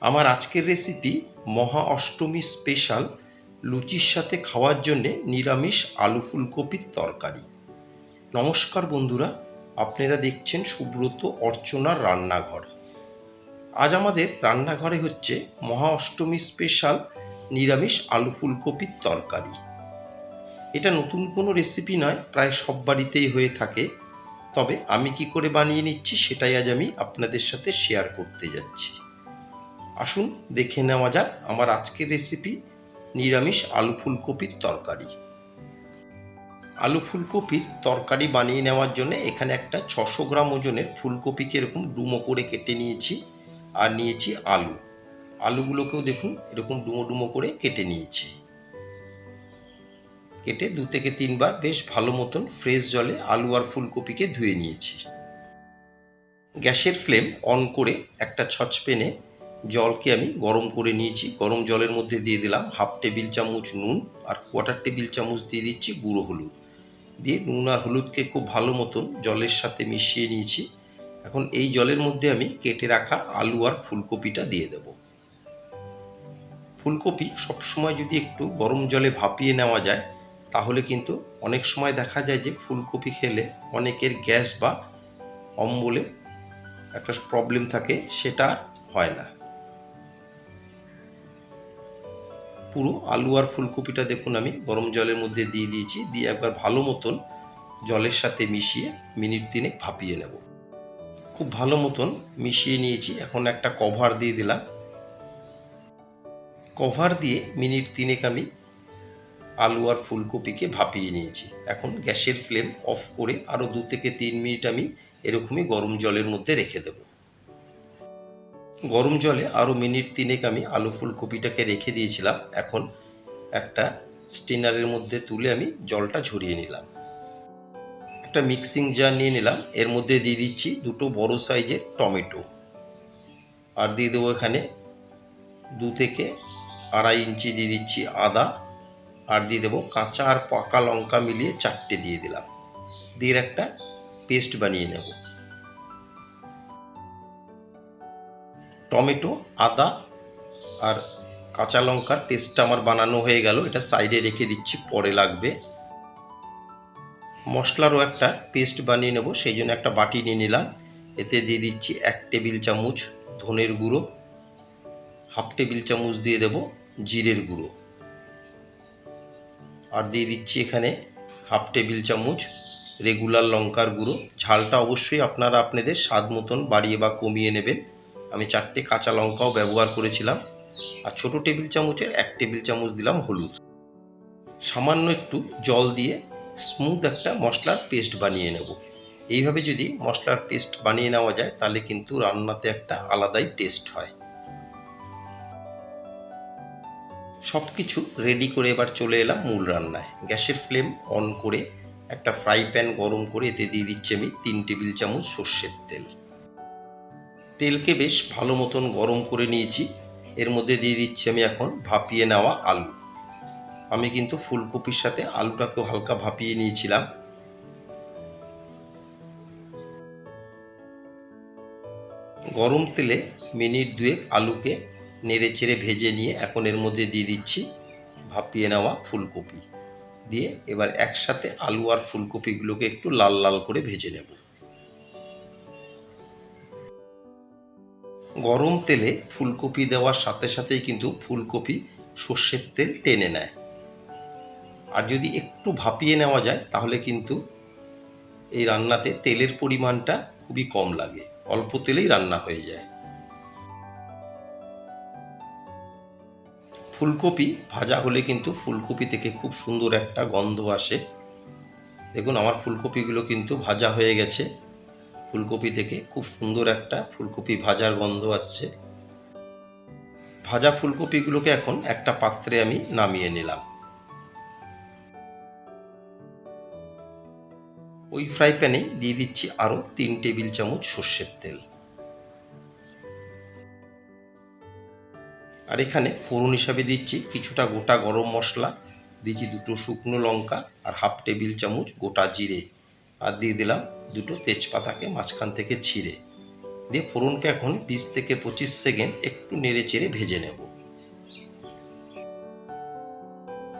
আমার আজকের রেসিপি মহা অষ্টমী স্পেশাল লুচির সাথে খাওয়ার জন্যে নিরামিষ আলু ফুলকপির তরকারি। নমস্কার বন্ধুরা, আপনারা দেখছেন সুব্রত অর্চনার রান্নাঘর। আজ আমাদের রান্নাঘরে হচ্ছে মহা অষ্টমী স্পেশাল নিরামিষ আলু ফুলকপির তরকারি। এটা নতুন কোনো রেসিপি নয়, প্রায় সব বাড়িতেই হয়ে থাকে। তবে আমি কি করে বানিয়ে নিচ্ছি সেটাই আজ আমি আপনাদের সাথে শেয়ার করতে যাচ্ছি। আসুন দেখে নেওয়া যাক আমার আজকের রেসিপি নিরামিষ আলু ফুলকপির তরকারি। আলু ফুলকপির তরকারি বানিয়ে নেওয়ার জন্য এখানে একটা ছশো গ্রাম ওজনের ফুলকপিকে এরকম ডুমো করে কেটে নিয়েছি আর নিয়েছি আলু। আলুগুলোকেও দেখুন এরকম ডুমো ডুমো করে কেটে নিয়েছি। কেটে দু থেকে তিনবার বেশ ভালো মতন ফ্রেশ জলে আলু আর ফুলকপিকে ধুয়ে নিয়েছি। গ্যাসের ফ্লেম অন করে একটা ছচপেনে জলকে আমি গরম করে নিয়েছি। গরম জলের মধ্যে দিয়ে দিলাম হাফ টেবিল চামচ নুন আর কোয়ার্টার টেবিল চামচ দিয়ে দিচ্ছি গুঁড়ো হলুদ। দিয়ে নুন আর হলুদকে খুব ভালো মতন জলের সাথে মিশিয়ে নিয়েছি। এখন এই জলের মধ্যে আমি কেটে রাখা আলু আর ফুলকপিটা দিয়ে দেব। ফুলকপি সবসময় যদি একটু গরম জলে ভাপিয়ে নেওয়া যায়, তাহলে কিন্তু অনেক সময় দেখা যায় যে ফুলকপি খেলে অনেকের গ্যাস বা অম্বলে একটা প্রবলেম থাকে, সেটা হয় না। পুরো আলু আর ফুলকপিটা দেখুন আমি গরম জলের মধ্যে দিয়ে দিয়েছি, দিয়ে একবার ভালো মতন জলের সাথে মিশিয়ে মিনিট দিনে ভাপিয়ে নেব। খুব ভালো মতন মিশিয়ে নিয়েছি, এখন একটা কভার দিয়ে দিলাম। কভার দিয়ে মিনিট তিনেক আমি আলু আর ফুলকপিকে ভাপিয়ে নিয়েছি। এখন গ্যাসের ফ্লেম অফ করে আরও দু থেকে তিন মিনিট আমি এরকমই গরম জলের মধ্যে রেখে দেব। গরম জলে আরও মিনিট তিনেক আমি আলু ফুলকপিটাকে রেখে দিয়েছিলাম। এখন একটা স্টিনারের মধ্যে তুলে আমি জলটা ঝরিয়ে নিলাম। একটা মিক্সিং জার নিয়ে নিলাম। এর মধ্যে দিয়ে দিচ্ছি দুটো বড় সাইজের টমেটো। আর দিয়ে দেবো এখানে দু থেকে আড়াই ইঞ্চি দিয়ে দিচ্ছি আদা। আর দিয়ে দেবো কাঁচা আর পাকা লঙ্কা মিলিয়ে চারটে দিয়ে দিলাম। দিয়ে একটা পেস্ট বানিয়ে নেব। টমেটো, আদা আর কাঁচা লঙ্কার পেস্টটা আমার বানানো হয়ে গেল। এটা সাইডে রেখে দিচ্ছি, পরে লাগবে। মশলারও একটা পেস্ট বানিয়ে নেব, সেই জন্য একটা বাটি নিয়ে নিলাম। এতে দিয়ে দিচ্ছি এক টেবিল চামচ ধনের গুঁড়ো, হাফ টেবিল চামচ দিয়ে দেব জিরের গুঁড়ো। আর দিয়ে দিচ্ছি এখানে হাফ টেবিল চামচ রেগুলার লঙ্কার গুঁড়ো। ঝালটা অবশ্যই আপনারা আপনাদের স্বাদ মতন বাড়িয়ে বা কমিয়ে নেবেন। আমি চারটে কাঁচা লঙ্কাও ব্যবহার করেছিলাম আর ছোট টেবিল চামচের এক টেবিল চামচ দিলাম হলুদ। সামান্য একটু জল দিয়ে স্মুথ একটা মশলার পেস্ট বানিয়ে নেব। এইভাবে যদি মশলার পেস্ট বানিয়ে নেওয়া যায়, তাহলে কিন্তু রান্নাতে একটা আলাদাই টেস্ট হয়। সব কিছু রেডি করে এবার চলে এলাম মূল রান্নায়। গ্যাসের ফ্লেম অন করে একটা ফ্রাই প্যান গরম করে এতে দিয়ে দিচ্ছি আমি তিন টেবিল চামচ সর্ষের তেল। তেলকে বেশ ভালো মতন গরম করে নিয়েছি। এর মধ্যে দিয়ে দিচ্ছি আমি এখন ভাপিয়ে নেওয়া আলু। আমি কিন্তু ফুলকপির সাথে আলুটাকেও হালকা ভাপিয়ে নিয়েছিলাম। গরম তেলে মিনিট দুয়েক আলুকে নেড়ে চেড়ে ভেজে নিয়ে এখন এর মধ্যে দিয়ে দিচ্ছি ভাপিয়ে নেওয়া ফুলকপি। দিয়ে এবার একসাথে আলু আর ফুলকপিগুলোকে একটু লাল লাল করে ভেজে নেব। গরম তেলে ফুলকপি দেওয়ার সাথে সাথেই কিন্তু ফুলকপি সর্ষের তেল টেনে নেয়। আর যদি একটু ভাপিয়ে নেওয়া যায়, তাহলে কিন্তু এই রান্নাতে তেলের পরিমাণটা খুবই কম লাগে। অল্প তেলেই রান্না হয়ে যায়। ফুলকপি ভাজা হলে কিন্তু ফুলকপি থেকে খুব সুন্দর একটা গন্ধ আসে। দেখুন, আমার ফুলকপিগুলো কিন্তু ভাজা হয়ে গেছে। ফুলকপি থেকে খুব সুন্দর একটা ফুলকপি ভাজার গন্ধ আসছে। ভাজা ফুলকপিগুলোকে এখন একটা পাত্রে আমি নামিয়ে নিলাম। ওই ফ্রাই প্যানে দিয়ে দিচ্ছি আরও তিন টেবিল চামচ সর্ষের তেল। আর এখানে ফোড়ন হিসাবে দিচ্ছি কিছুটা গোটা গরম মশলা, দিচ্ছি দুটো শুকনো লঙ্কা আর হাফ টেবিল চামচ গোটা জিরে। আর দিয়ে দিলাম দুটো তেজপাতাকে মাঝখান থেকে ছিঁড়ে দিয়ে ফোড়নকে এখন বিশ থেকে পঁচিশ সেকেন্ড একটু নেড়ে চেড়ে ভেজে নেব।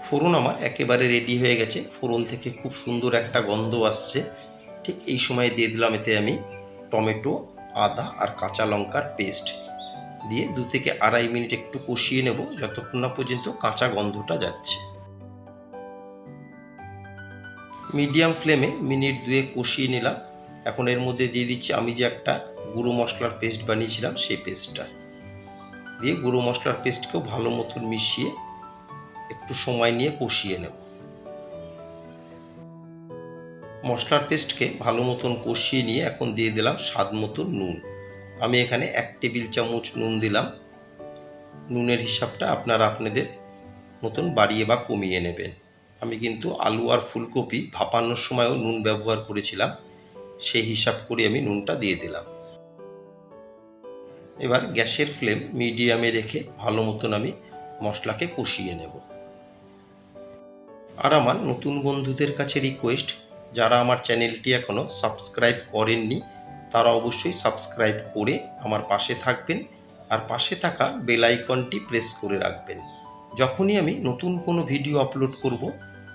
ফোড়ন আমার একেবারে রেডি হয়ে গেছে। ফোড়ন থেকে খুব সুন্দর একটা গন্ধ আসছে। ঠিক এই সময় দিয়ে দিলাম এতে আমি টমেটো, আদা আর কাঁচা লঙ্কার পেস্ট দিয়ে দু থেকে আড়াই মিনিট একটু কষিয়ে নেব, যতক্ষণ না পর্যন্ত কাঁচা গন্ধটা যাচ্ছে। মিডিয়াম ফ্লেমে মিনিট দুয়ে কষিয়ে নিলাম। এখন এর মধ্যে দিয়ে দিচ্ছি আমি যে একটা গুঁড়ো মশলার পেস্ট বানিয়েছিলাম সেই পেস্টটা। দিয়ে গুঁড়ো মশলার পেস্টকেও ভালো মতন মিশিয়ে একটু সময় নিয়ে কষিয়ে নেব। মশলার পেস্টকে ভালো মতন কষিয়ে নিয়ে এখন দিয়ে দিলাম স্বাদ মতন নুন। আমি এখানে এক টেবিল চামচ নুন দিলাম। নুনের হিসাবটা আপনারা আপনাদের মতন বাড়িয়ে বা কমিয়ে নেবেন। আমি কিন্তু আলু আর ফুলকপি ভাপানোর সময়ও নুন ব্যবহার করেছিলাম। সেই হিসাব করে আমি নুনটা দিয়ে দিলাম। এবার গ্যাসের ফ্লেম মিডিয়ামে রেখে ভালো মতন আমি মশলাকে কষিয়ে নেব। আর আমার নতুন বন্ধুদের কাছে রিকোয়েস্ট যারা আমার চ্যানেলটি এখনও সাবস্ক্রাইব করেননি, তারা অবশ্যই সাবস্ক্রাইব করে আমার পাশে থাকবেন আর পাশে থাকা বেল আইকনটি প্রেস করে রাখবেন। যখনই আমি নতুন কোনো ভিডিও আপলোড করব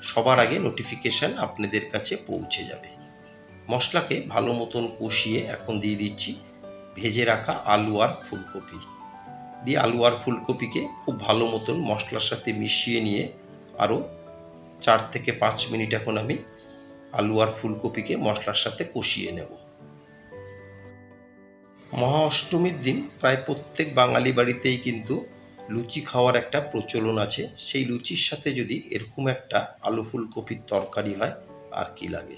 সবার আগে নোটিফিকেশান আপনাদের কাছে পৌঁছে যাবে। মশলাকে ভালো মতন কষিয়ে এখন দিয়ে দিচ্ছি ভেজে রাখা আলু আর ফুলকপি। দিয়ে আলু আর ফুলকপিকে খুব ভালো মতন মশলার সাথে মিশিয়ে নিয়ে আরও চার থেকে পাঁচ মিনিট এখন আমি আলু আর ফুলকপিকে মশলার সাথে কষিয়ে নেব। মহা অষ্টমীর দিন প্রায় প্রত্যেক বাঙালি বাড়িতেই কিন্তু লুচি খাওয়ার একটা প্রচলন আছে। সেই লুচির সাথে যদি এরকম একটা আলু ফুলকপির তরকারি হয়, আর কি লাগে?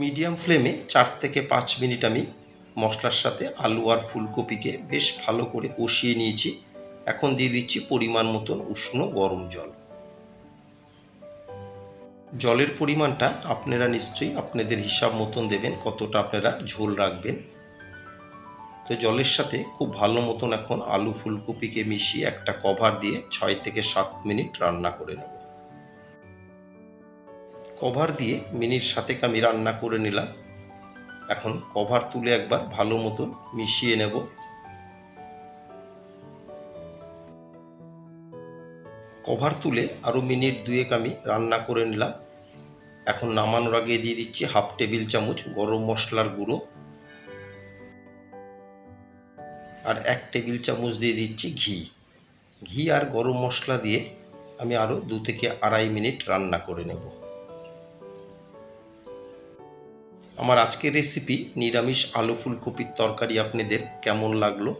মিডিয়াম ফ্লেমে চার থেকে পাঁচ মিনিট আমি মশলার সাথে আলু আর ফুলকপিকে বেশ ভালো করে কষিয়ে নিয়েছি। এখন দিয়ে দিচ্ছি পরিমাণ মতন উষ্ণ গরম জল। জলের পরিমাণটা আপনারা নিশ্চয়ই আপনাদের হিসাব মতন দেবেন, কতটা আপনারা ঝোল রাখবেন। তো জলের সাথে খুব ভালো মতন এখন আলু ফুলকপিকে মিশিয়ে একটা কভার দিয়ে ছয় থেকে সাত মিনিট রান্না করে নেব। কভার দিয়ে মিনিট সাতেক আমি রান্না করে নিলাম। এখন কভার তুলে একবার ভালো মতন মিশিয়ে নেব। কভার তুলে আরও মিনিট দুয়েক আমি রান্না করে নিলাম। এখন নামানোর আগে দিয়ে দিচ্ছি হাফ টেবিল চামচ গরম মশলার গুঁড়ো। আর এক টেবিল চামচ দিয়ে দিচ্ছি ঘি। ঘি আর গরম মশলা দিয়ে আমি আরও দু থেকে আড়াই মিনিট রান্না করে নেব। আমার আজকের রেসিপি নিরামিষ আলু ফুলকপির তরকারি আপনাদের কেমন লাগল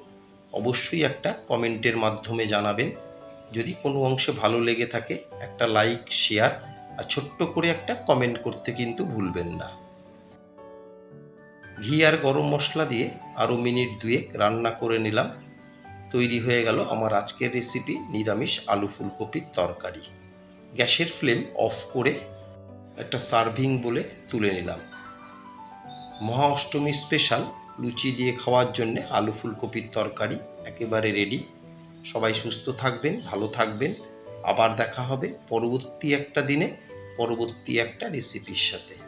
অবশ্যই একটা কমেন্টের মাধ্যমে জানাবেন। যদি কোনো অংশে ভালো লেগে থাকে, একটা লাইক, শেয়ার আর ছোট্ট করে একটা কমেন্ট করতে কিন্তু ভুলবেন না। ঘি আর গরম মশলা দিয়ে আরও মিনিট দুয়েক রান্না করে নিলাম। তৈরি হয়ে গেল আমার আজকের রেসিপি নিরামিষ আলু ফুলকপির তরকারি। গ্যাসের ফ্লেম অফ করে একটা সার্ভিং বলে তুলে নিলাম। মহা অষ্টমী স্পেশাল, লুচি দিয়ে খাওয়ার জন্য আলু ফুলকপির তরকারি একেবারে রেডি সবাই সুস্থ থাকবেন, ভালো থাকবেন। আবার দেখা হবে পরবর্তী একটা দিনে, পরবর্তী একটা রেসিপির সাথে।